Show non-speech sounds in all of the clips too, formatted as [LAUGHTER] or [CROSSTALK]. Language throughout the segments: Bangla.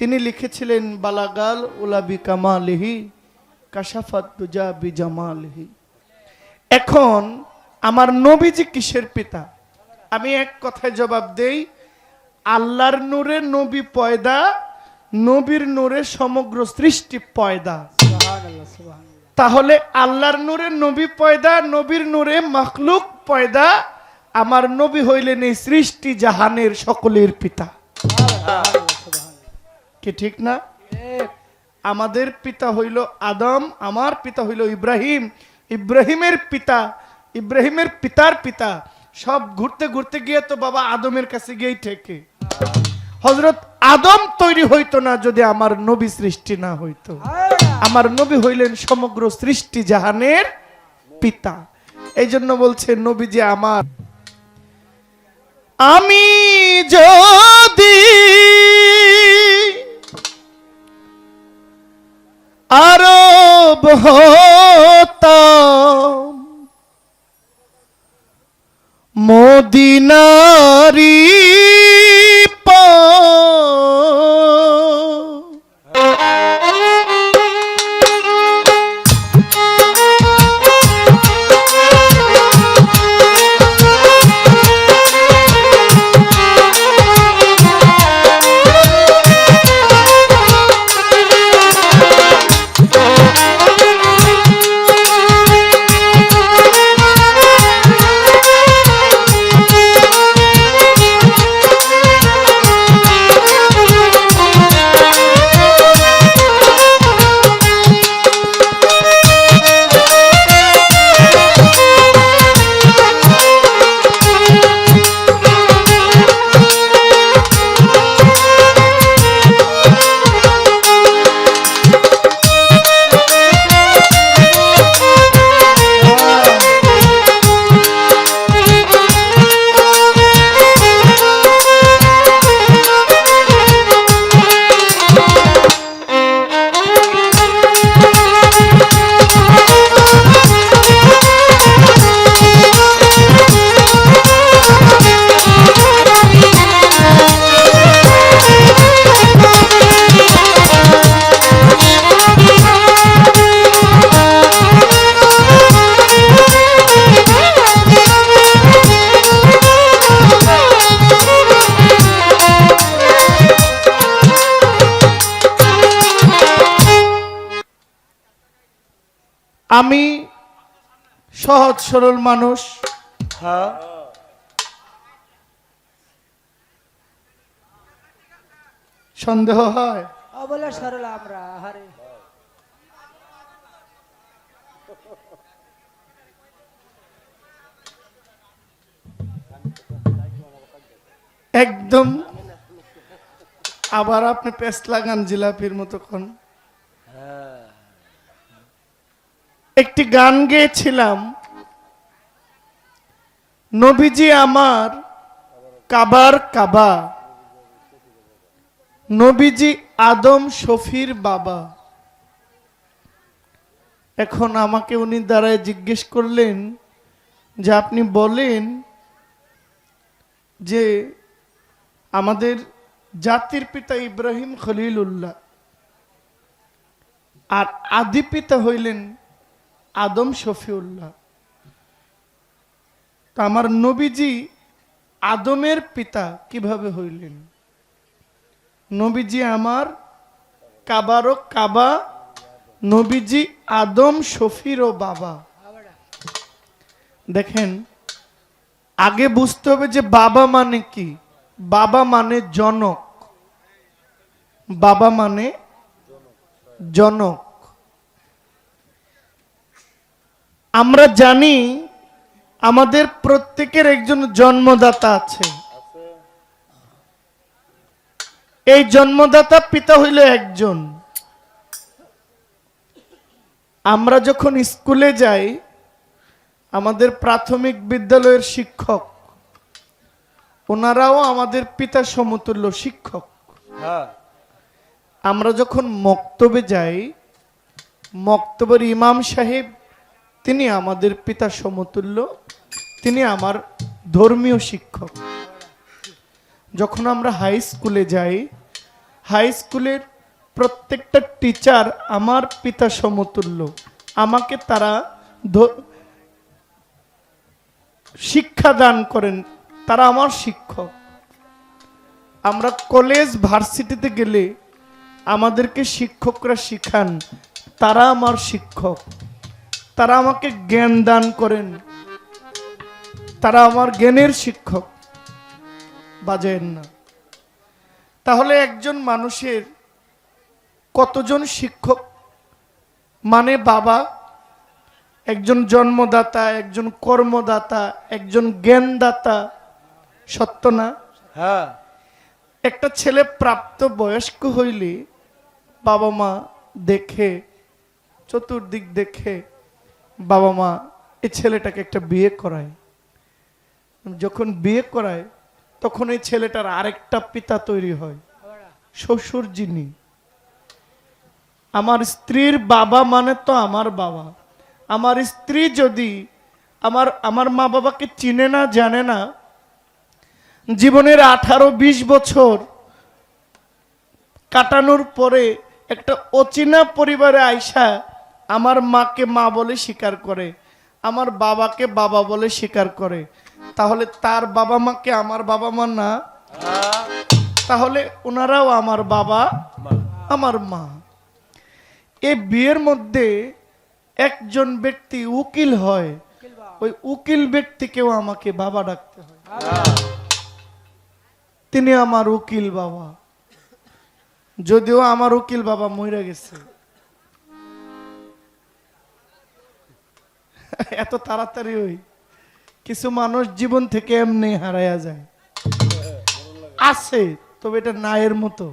তিনি লিখেছিলেন বালাগাল উলাবি কামালিহি কাশাফাত দুজা বিজামালিহি। এখন আমার নবীজি কিসের পিতা? আমি এক কথায় জবাব দেই আল্লাহর নূরে নবী পয়দা নবীর নূরে সমগ্র সৃষ্টি পয়দা। তাহলে আল্লাহর নূরে নবী পয়দা নবীর নূরে মখলুক পয়দা আমার নবী হইলেন এই সৃষ্টি জাহানের সকলের পিতা। কি ঠিক না? আমাদের পিতা হইল আদম, আমার পিতা হইল ইব্রাহিম। ইব্রাহিমের পিতা, ইব্রাহিমের পিতার পিতা। সব ঘুরতে ঘুরতে গিয়ে তো বাবা আদমের কাছে গিয়েই ঠেকে। হজরত আদম তৈরি হইতো না যদি আমার নবী সৃষ্টি না হইতো। আমার নবী হইলেন সমগ্র সৃষ্টি জাহানের পিতা। এই জন্য বলছে নবী যে আমার। আমি যদি আরব হতাম। মদিনারি আমি সহজ সরল মানুষ। হ্যাঁ। সন্দেহ হয়? অবলা সরল আমরা হারে একদম। আবার আপনি পেস্ট লাগান জিলাপির মতো কোন? একটি গান গেয়েছিলাম। নবীজি আমার কাবার কাবা। নবীজি আদম শফির বাবা। এখন আমাকে উনি দ্বারায় জিজ্ঞেস করলেন যে আপনি বলেন যে আমাদের জাতির পিতা ইব্রাহিম খলিল উল্লাহ আর আদি পিতা হইলেন আদম শফিউল্লাহ। তা আমার নবীজি আদমের পিতা কীভাবে হইলেন? নবীজি আমার কাবারও কাবা, নবীজি আদম শফিরও বাবা। দেখেন, আগে বুঝতে হবে যে বাবা মানে কি? বাবা মানে জনক। বাবা মানে জনক। আমরা জানি আমাদের প্রত্যেকের একজন জন্মদাতা আছে। এই জন্মদাতা পিতা হইল একজন। আমরা যখন স্কুলে যাই আমাদের প্রাথমিক বিদ্যালয়ের শিক্ষক ওনারাও আমাদের পিতা সমতুল্য শিক্ষক। হ্যাঁ। আমরা যখন মক্তবে যাই মক্তবের ইমাম সাহেব তিনি আমাদের পিতা সমতুল্য, তিনি আমার ধর্মীয় শিক্ষক। যখন আমরা হাই স্কুলে যাই হাই স্কুলের প্রত্যেকটা টিচার আমার পিতা সমতুল্য। আমাকে তারা শিক্ষা দান করেন, তারা আমার শিক্ষক। আমরা কলেজ ভার্সিটিতে গেলে আমাদেরকে শিক্ষকরা শিখান, তারা আমার শিক্ষক। তারা আমাকে জ্ঞান দান করেন। তারা আমার জ্ঞানের শিক্ষক। বাজেন না। তাহলে একজন মানুষের কতজন শিক্ষক? মানে বাবা একজন জন্মদাতা একজন কর্মদাতা একজন জ্ঞানদাতা সত্য না? হ্যাঁ। একটা ছেলে প্রাপ্ত বয়স্ক হইলে বাবা মা দেখে চতুর্দিক দেখে বাবা মা এই ছেলেটাকে একটা বিয়ে করায়। যখন বিয়ে করায়, তখন এই ছেলেটার আরেকটা পিতা তৈরি হয়, শ্বশুর যিনি। আমার স্ত্রীর বাবা মানে তো আমার বাবা। আমার স্ত্রী যদি আমার আমার মা বাবাকে চিনে না, জানে না, জীবনের আঠারো বিশ বছর কাটানোর পরে একটা অচেনা পরিবারে আইসা আমার মাকে মা বলে স্বীকার করে, আমার বাবাকে বাবা বলে স্বীকার করে। তাহলে তার বাবা মাকে আমার বাবা মা না? তাহলে ওনারাও আমার বাবা, আমার মা। এই বিয়ের মধ্যে একজন ব্যক্তি উকিল হয়, ওই উকিল ব্যক্তিকেও আমাকে বাবা ডাকতে হয়। তিনি আমার উকিল বাবা। যদিও আমার উকিল বাবা মরে গেছে। [LAUGHS] এত তাড়াতাড়ি ওই কিছু মানুষ জীবন থেকে এমনি হারায়া যায়। আছে তবে এটা নায়ের মতো।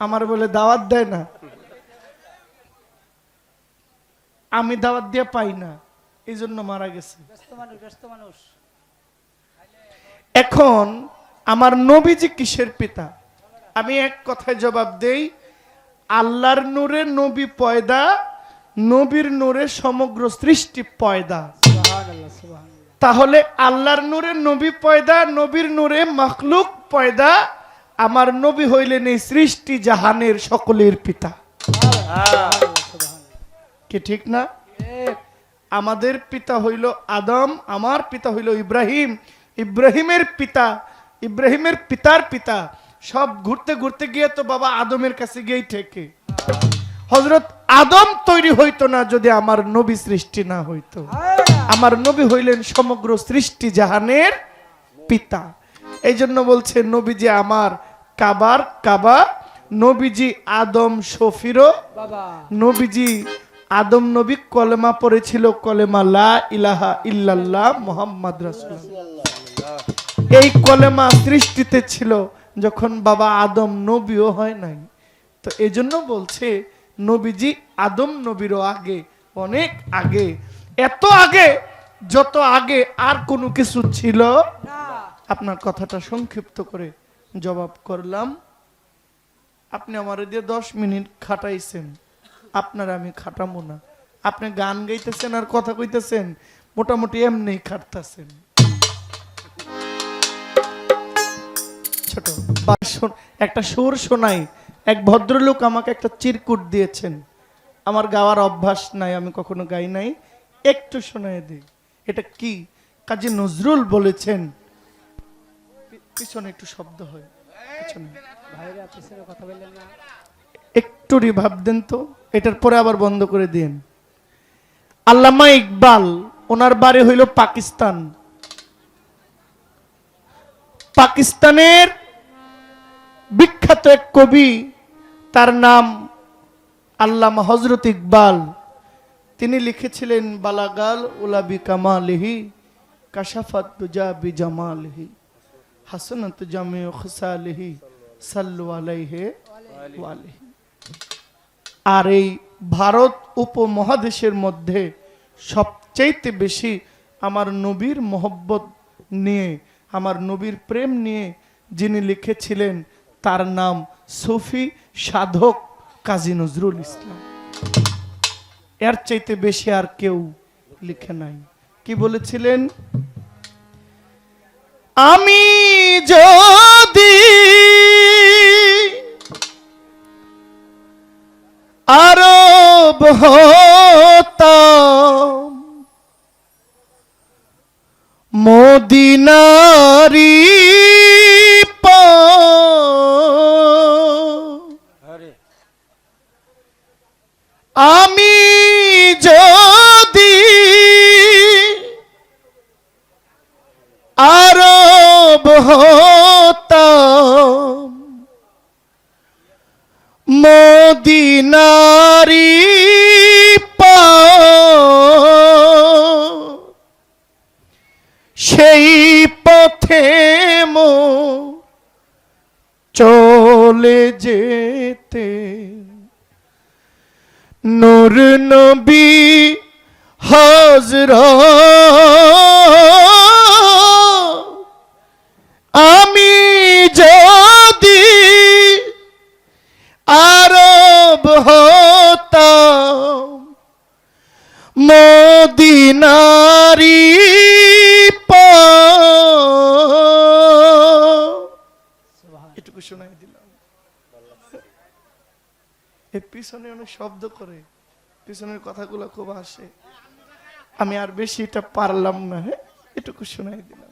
আমার বলে দাওয়াত দেয় না। আমি দাওয়াত দিয়ে পাই না। এই জন্য মারা গেছে। এখন আমার নবীজি কিসের পিতা? আমি এক কথায় জবাব দেই আল্লাহর নূরে নবী পয়দা নবীর নূরে সমগ্র সৃষ্টি পয়দা। তাহলে আল্লাহর নূরে নবী পয়দা, নবীর নূরে মখলুক পয়দা, আমার নবী হইলেন এই সৃষ্টি জাহানের সকলের পিতা। কি ঠিক না? আমাদের পিতা হইল আদম, আমার পিতা হইল ইব্রাহিম। ইব্রাহিমের পিতা, ইব্রাহিমের পিতার পিতা। সব ঘুরতে ঘুরতে গিয়ে তো বাবা আদমের কাছে গিয়েই ঠেকে। হজরত আদম তৈরি হইতো না যদি আমার নবী সৃষ্টি না হইতো। আমার নবী হইলেন সমগ্র সৃষ্টি জাহানের পিতা। এই জন্য বলছে নবীজি আমার কাবার কাবা নবীজি আদম শফিরও নবীজি আদম নবী কলেমা পড়েছিল কলেমা লা ইলাহা ইল্লাল্লাহ মোহাম্মদ রাসূলুল্লাহ। এই কলেমা সৃষ্টিতে ছিল যখন বাবা আদম নবীও হয় নাই। তো এই জন্য বলছে নবীজি আদম নবীরও আগে, অনেক আগে। এত আগে, যত আগে আর কোনো কিছু ছিল আপনার কথাটা সংক্ষিপ্ত করে জবাব করলাম। আপনি আমার দিয়ে দশ মিনিট খাটাইছেন। আপনার আমি খাটামো না। আপনি গান গাইতেছেন আর কথা কইতেছেন, মোটামুটি এমনি খাটতেছেন। ছোট একটা সুর শোনাই। এক ভদ্রলোক আমাকে একটা চিরকুট দিয়েছেন। আমার গাওয়ার অভ্যাস নাই, আমি কখনো গাই নাই। একটু শোনাই দিই এটা কি? কাজী নজরুল বলেছেন। পিছনে একটু শব্দ হয় একটু রিভাব দেন তো, এটার পরে আবার বন্ধ করে দিন। আল্লামা ইকবাল, ওনার বাড়ি হইল পাকিস্তান। পাকিস্তানের বিখ্যাত এক কবি তার নাম আল্লামা হজরত ইকবাল। তিনি লিখেছিলেন, বালাগাল উলাবি কামালিহি কাশাফাত দুজা বি জামালিহি, হাসনাত জামে খসালিহি সাল্লু আর এই ভারত উপমহাদেশের মধ্যে সবচাইতে বেশি আমার নবীর মোহব্বত নিয়ে, আমার নবীর প্রেম নিয়ে যিনি লিখেছিলেন তার নাম সুফি সাধক কাজী নজরুল ইসলাম। এর চাইতে বেশি আর কেউ লিখে নাই। কি বলেছিলেন? আমি যদি আরব হতাম, মদিনারি মদিনারি সেই পথে মো চলে যেতে। নূর নবী হজর পিছনে অনেক শব্দ করে, পিছনের কথাগুলো খুব আসে আমি আর বেশি এটা পারলাম না হ্যাঁ? এটুকু শোনাই দিলাম।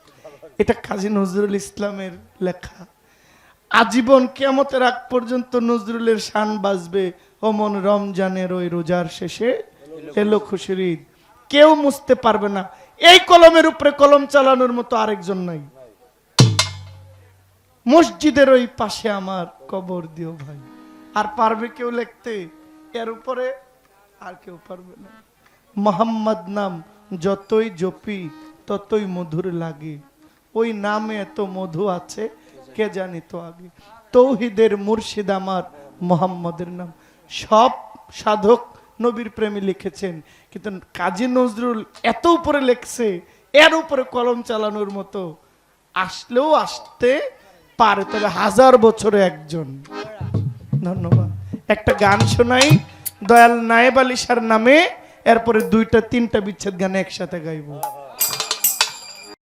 এটা কাজী নজরুল ইসলামের লেখা। আজীবন কেমতের আগ পর্যন্ত নজরুলের শান বাজবে অমন রমজানের ওই রোজার শেষে। এলো খুশির ঈদ। কেউ মুছতে পারবে না। এই কলমের উপরে কলম চালানোর মতো আরেকজন নাই। মসজিদের ওই পাশে আমার কবর দিও ভাই। আর পারবে কেউ লিখতে? এর উপরে আর কেউ পারবে না। মোহাম্মদ নাম যতই জপি, ততই মধুর লাগে। ওই নামে এত মধু আছে, কে জানি তো আগে? তৌহিদের মুর্শিদ আমার মোহাম্মদের নাম। সব সাধক নবীর প্রেমী লিখেছেন, কিন্তু কাজী নজরুল এত উপরে লেখছে, এর উপরে কলম চালানোর মতো। আসলেও আসতে পারে, তবে হাজার বছরে একজন। ধন্যবাদ। একটা গান শোনাই, দয়াল নায়েব আলিসার নামে, এরপরে দুইটা, তিনটা বিচ্ছেদ গান একসাথে গাইবো।